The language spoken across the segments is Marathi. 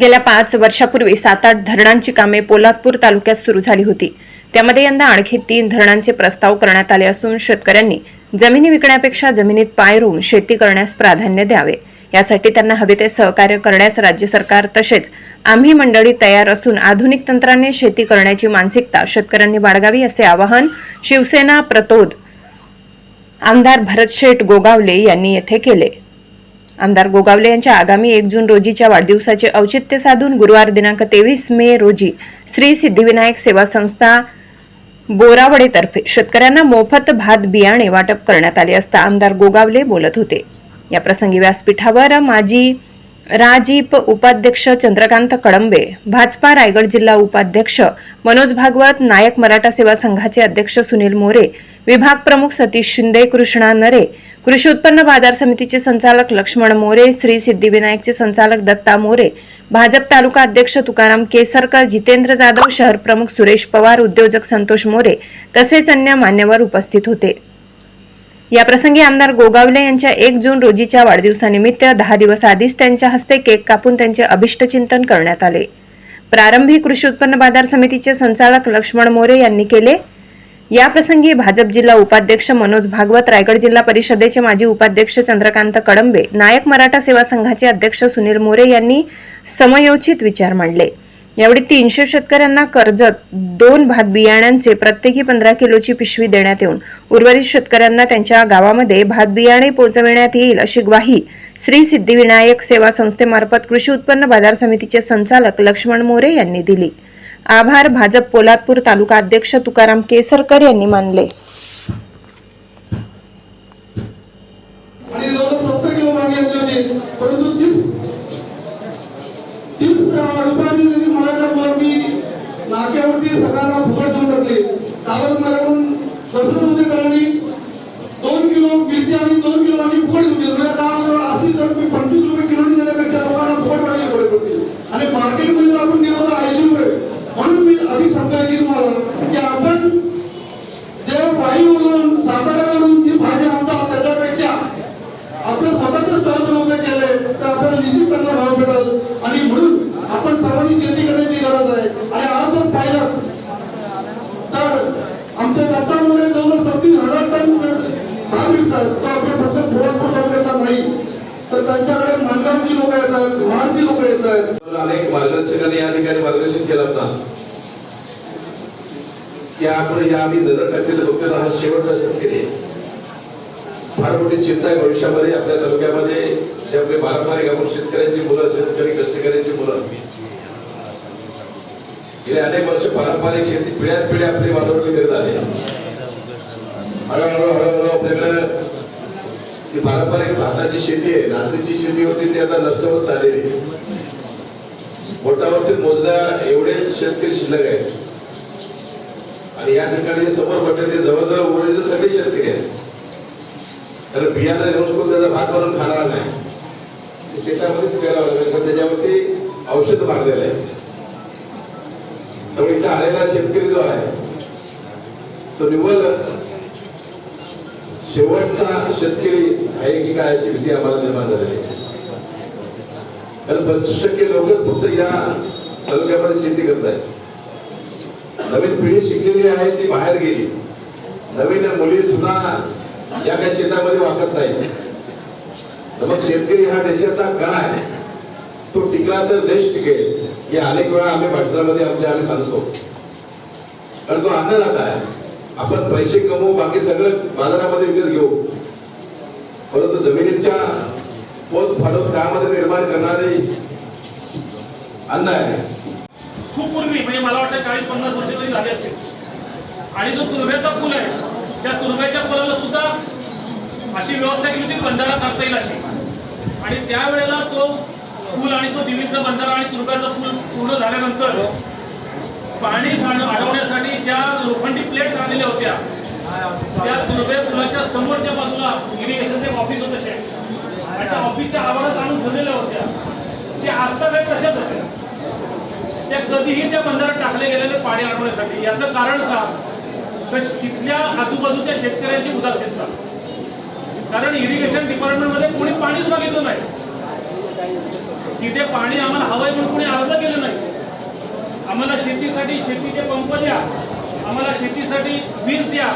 गेल्या पाच वर्षापूर्वी सात आठ धरणांची कामे पोलादपूर तालुक्यात सुरू झाली होती. त्यामध्ये यंदा आणखी तीन धरणांचे प्रस्ताव करण्यात आले असून शेतकऱ्यांनी जमिनी विकण्यापेक्षा जमिनीत पाय रोवून शेती करण्यास प्राधान्य द्यावे. यासाठी त्यांना हवे ते सहकार्य करण्यास राज्य सरकार तसेच आम्ही मंडळी तयार असून आधुनिक तंत्राने शेती करण्याची मानसिकता शेतकऱ्यांनी बाळगावी असे आवाहन शिवसेना प्रतोद आमदार भरतशेठ गोगावले यांनी येथे केले. आमदार गोगावले यांच्या आगामी एक जून रोजीच्या वाढदिवसाचे औचित्य साधून गुरुवार दिनांक तेवीस मे रोजी श्री सिद्धिविनायक सेवा संस्था बोरावडेतर्फे शेतकऱ्यांना मोफत भात बियाणे वाटप करण्यात आले असता आमदार गोगावले बोलत होते. या प्रसंगी व्यासपीठावर माजी राजीप उपाध्यक्ष चंद्रकांत कळंबे भाजपा रायगड जिल्हा उपाध्यक्ष मनोज भागवत नायक मराठा सेवा संघाचे अध्यक्ष सुनील मोरे विभाग प्रमुख सतीश शिंदे कृष्णा नरे कृषी उत्पन्न बाजार समितीचे संचालक लक्ष्मण मोरे श्री सिद्धिविनायकचे संचालक दत्ता मोरे भाजप तालुका अध्यक्ष तुकाराम केसरकर जितेंद्र जाधव शहर प्रमुख सुरेश पवार उद्योजक संतोष मोरे तसेच अन्य मान्यवर उपस्थित होते. या प्रसंगी आमदार गोगावले यांच्या एक जून रोजीच्या वाढदिवसानिमित्त दहा दिवस आधीच त्यांच्या हस्ते केक कापून त्यांचे अभिष्टचिंतन करण्यात आले. प्रारंभी कृषी उत्पन्न बाजार समितीचे संचालक लक्ष्मण मोरे यांनी केले याप्रसंगी भाजप जिल्हा उपाध्यक्ष मनोज भागवत रायगड जिल्हा परिषदेचे माजी उपाध्यक्ष चंद्रकांत कडंबे नायक मराठा सेवा संघाचे अध्यक्ष सुनील मोरे यांनी समयोचित विचार मांडले. यावेळी तीनशे शेतकऱ्यांना कर्जत दोन भात बियाण्यांचे प्रत्येकी पंधरा किलोची पिशवी देण्यात येऊन उर्वरित शेतकऱ्यांना त्यांच्या गावामध्ये भात बियाणे पोहोचविण्यात येईल अशी ग्वाही श्री सिद्धिविनायक सेवा संस्थेमार्फत कृषी उत्पन्न बाजार समितीचे संचालक लक्ष्मण मोरे यांनी दिली. आभार. भाजप पोलादपूर तालुका अध्यक्ष तुकाराम केसरकर यांनी मानले. नाक्यावरती सगळ्यांना सत्तर किलो मागे घेतले होते परंतु तीस तीस रुपयाची जरी मला मला मी नाक्यावरती सगळ्यांना फुकट देऊन टाकले कालच माझ्याकडून प्रश्न होते कारण दोन किलो मिरची आणि दोन किलो आम्ही फुकट देऊन दिली म्हणजे आता अशी जर मी पंचवीस रुपये किलोनी देण्यापेक्षा लोकांना फुकट वाटले पडत होते आणि मार्केटमध्ये जर आपण गेलो तर ऐंशी रुपये म्हणून मी अधिक सांगायची तुम्हाला की आपण जे वाईवरून साताऱ्यावरून जी भाजी आणतात त्याच्यापेक्षा आपलं स्वतःच स्टॉल जर उभे केले तर आपल्याला निश्चित चांगला भाव भेटेल आणि म्हणून आपण सर्वांनी शेती करण्याची गरज आहे आणि आज जर पाहिलं तर आमच्या दत्तामुळे जवळ सत्तीस हजार टन हा भाग विकतात तो आपण फक्त पोळापूर तालुक्याचा नाही. तर त्यांच्याकडे मानगावची लोक येतात महाडची लोक येत आहेत अनेक मार्गदर्शकांनी या ठिकाणी मार्गदर्शन केलं होता. की आपण या आम्ही नजर टाकलेले बघतो हा शेवटचा शेतकरी फार मोठी चिंता आहे भविष्यामध्ये आपल्या तालुक्यामध्ये. जे आपले पारंपरिक आपण शेतकऱ्यांची मुलं शेतकरी कष्टकऱ्यांची मुलं. गेले अनेक वर्ष पारंपरिक शेती पिढ्यात पिढ्या आपली वाढवली करत आले हळूहळू हळूहळू आपल्याकडे ही पारंपरिक भाताची शेती आहे नाचणीची शेती होती ती आता नष्ट होत चाललेली बोटावरती मोजल्या एवढेच शेतकरी शिल्लक आहेत. आणि या ठिकाणी समोर म्हटलं ते जवळजवळ उरलेले सगळे शेतकरी आहेत. कारण बियाणं घेऊन कोण त्याचा भात बनवून खाणार नाही. शेतामध्येच प्यायला लागलं त्याच्यावरती औषध मारलेलं आहे त्यामुळे इथं आलेला शेतकरी जो आहे तो निव्वळ शेवटचा शेतकरी आहे की काय अशी भीती आम्हाला निर्माण झालेली आहे. कारण पंचवीस टक्के लोकच फक्त या तालुक्यामध्ये शेती करत आहेत. नवीन पिढी शिकलेली आहे ती बाहेर गेली. नवीन मुली सुद्धा या काही शेतामध्ये वाकत नाही तर मग शेतकरी हा देशाचा कणा आहे. तो टिकला तर देश टिकेल. हे अनेक वेळा आम्ही भाषणामध्ये आमच्या आम्ही सांगतो. कारण तो अन्नदाता आहे. आपण पैसे कमवू बाकी सगळं बाजारामध्ये विकत घेऊ. परंतु जमिनीच्या पोत फाडून त्यामध्ये निर्माण करणारे अन्न आहे. खूप पूर्वी म्हणजे मला वाटतं चाळीस पन्नास वर्ष तरी झाले असतील. आणि जो तुर्भ्याचा पूल आहे त्या तुर्भ्याच्या पुलाला सुद्धा अशी व्यवस्था केली होती बंधारा करता येईल अशी. आणि त्यावेळेला तो पूल आणि तो दिल्लीचा बंधारा आणि तुर्भ्याचा पूल पूर्ण झाल्यानंतर पाणी अडवण्यासाठी ज्या लोखंडी प्लेट्स आणलेल्या होत्या त्या तुर्भे पुलाच्या समोरच्या बाजूला इरिगेशनचे ऑफिस होतं शेत आणि त्या ऑफिसच्या आवारात आणून ठेवलेल्या होत्या. ते आजतागत तशाच होत्या त्या कधीही त्या बंधारात टाकले गेलेले पाणी अडवण्यासाठी. याचं कारण का? तर तिथल्या आजूबाजूच्या शेतकऱ्यांची उदासीनता. कारण इरिगेशन डिपार्टमेंटमध्ये कोणी पाणीच मागितलं नाही. तिथे पाणी आम्हाला हवंय म्हणून कोणी अर्ज केलं नाही. आम्हाला शेतीसाठी शेतीचे पंप द्या. आम्हाला शेतीसाठी वीज द्या.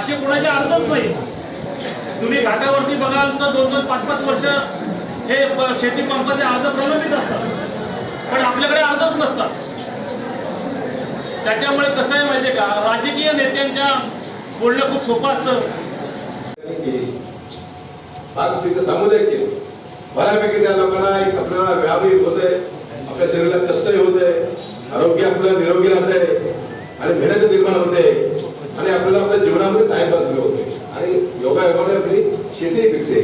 असे कोणाचे अर्जच नाही. तुम्ही घाटावरती बघाल तर दोन दोन पाच पाच वर्ष हे शेती पंपाचे अर्ज प्रलंबित असतात. पण आपल्याकडे अर्जच नसतात. त्याच्यामुळे कसं आहे माहितीये का? राजकीय नेत्यांच्या बोलणं खूप सोपं असतं. समुदाय आज सामुदायिक बऱ्यापैकी त्या लोकांना एक आपल्याला व्यायामही होत आहे आपल्या शरीराला कष्टही होत आहे आरोग्य आपलं निरोगी राहत आहे आणि मेहनत निर्माण होते आणि आपल्याला आपल्या जीवनामध्ये टाइमपास होते आणि योगा योगाने आपली शेती पिकते.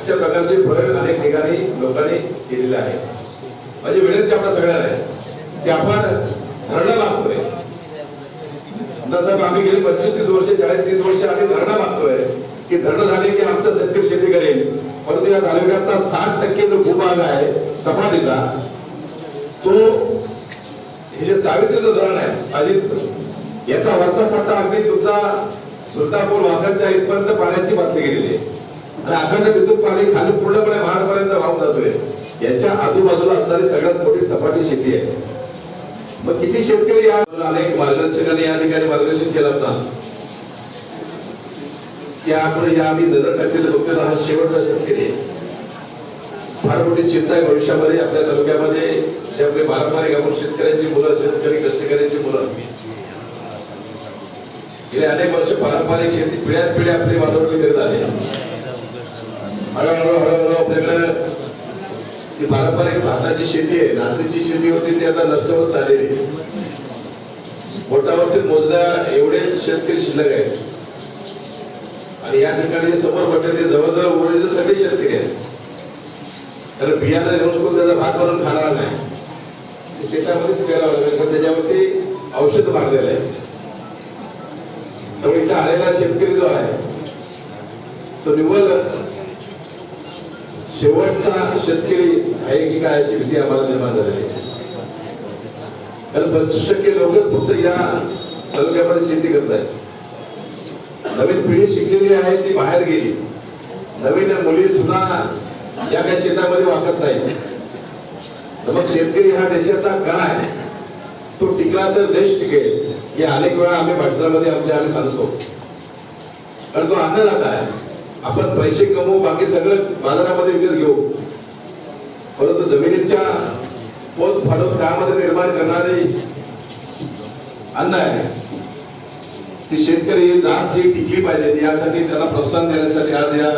अशा प्रकारचे प्रयोग अनेक ठिकाणी लोकांनी केलेले आहे माझी विनंती आपल्या सगळ्यांना आहे की आपण धरणं मागतोय साहेब आम्ही गेले पंचवीस तीस वर्ष चाळीस तीस वर्ष आम्ही धरणं मागतोय की धरणं झाले की आमचं शेतकरी शेती करेल. परंतु या तालुक्यातला साठ टक्के जो भूभाग आहे सपाटीचा तो हे जे सावित्रीचं धरण आहे अजित याचा वरचा पट्टा अगदी तुमचा सुलतापूर वाघांच्या इथपर्यंत पाण्याची बातमी गेलेली आहे. आणि अखंड तिथून पाणी खाली पूर्णपणे महाडपर्यंत वाहून जातोय. याच्या आजूबाजूला असणारी सगळ्यात मोठी सपाटी शेती आहे. मग किती शेतकरी या अनेक मार्गदर्शकांनी या ठिकाणी मार्गदर्शन केलं होता. की आपण या आम्ही नजर टाकलेले हा शेवटचा शेतकरी आहे. फार मोठी चिंता आहे भविष्यामध्ये आपल्या तालुक्यामध्ये. जे आपले पारंपरिक आपण शेतकऱ्यांची मुलं शेतकरी कष्टकऱ्यांची मुलं. गेले अनेक वर्ष पारंपरिक शेती पिढ्यात पिढ्या आपली वाढवली करीत आले. हळूहळू हळूहळू आपल्याकडे जी पारंपरिक भाताची शेती आहे नाचणीची शेती होती ती आता नष्ट होत चाललेली बोटावरती मोजल्या एवढेच शेतकरी शिल्लक आहेत. आणि या ठिकाणी समोर म्हटलं ते जवळजवळ उरलेले सगळे शेतकरी आहेत. कारण बियाणं घेऊन कोण त्याचा भात बनवून खाणार नाही. शेतामध्येच प्यायला लागेल त्याच्यावरती औषध मारलेलं आहे त्यामुळे इथं आलेला शेतकरी जो आहे तो निव्वळ शेवटचा शेतकरी आहे की काय अशी भीती आम्हाला निर्माण झालेली आहे. कारण पंचवीस टक्के लोकच फक्त या तालुक्यामध्ये शेती करत आहेत नवीन पिढी शिकलेली आहे ती बाहेर गेली. नवीन मुली सुद्धा या काही शेतामध्ये वागत नाही. तर मग शेतकरी हा देशाचा कणा आहे. तो टिकला तर देश टिकेल. हे अनेक वेळा आम्ही भाषणामध्ये आमच्या आम्ही सांगतो. कारण तो अन्नदाता आहे. आपण पैसे कमवू बाकी सगळं बाजारामध्ये विकत घेऊ. परंतु जमिनीच्या पोत फाडून त्यामध्ये निर्माण करणारे अन्न आहे. ती शेतकरी जात टिकली पाहिजे यासाठी त्याला प्रोत्साहन देण्यासाठी आज या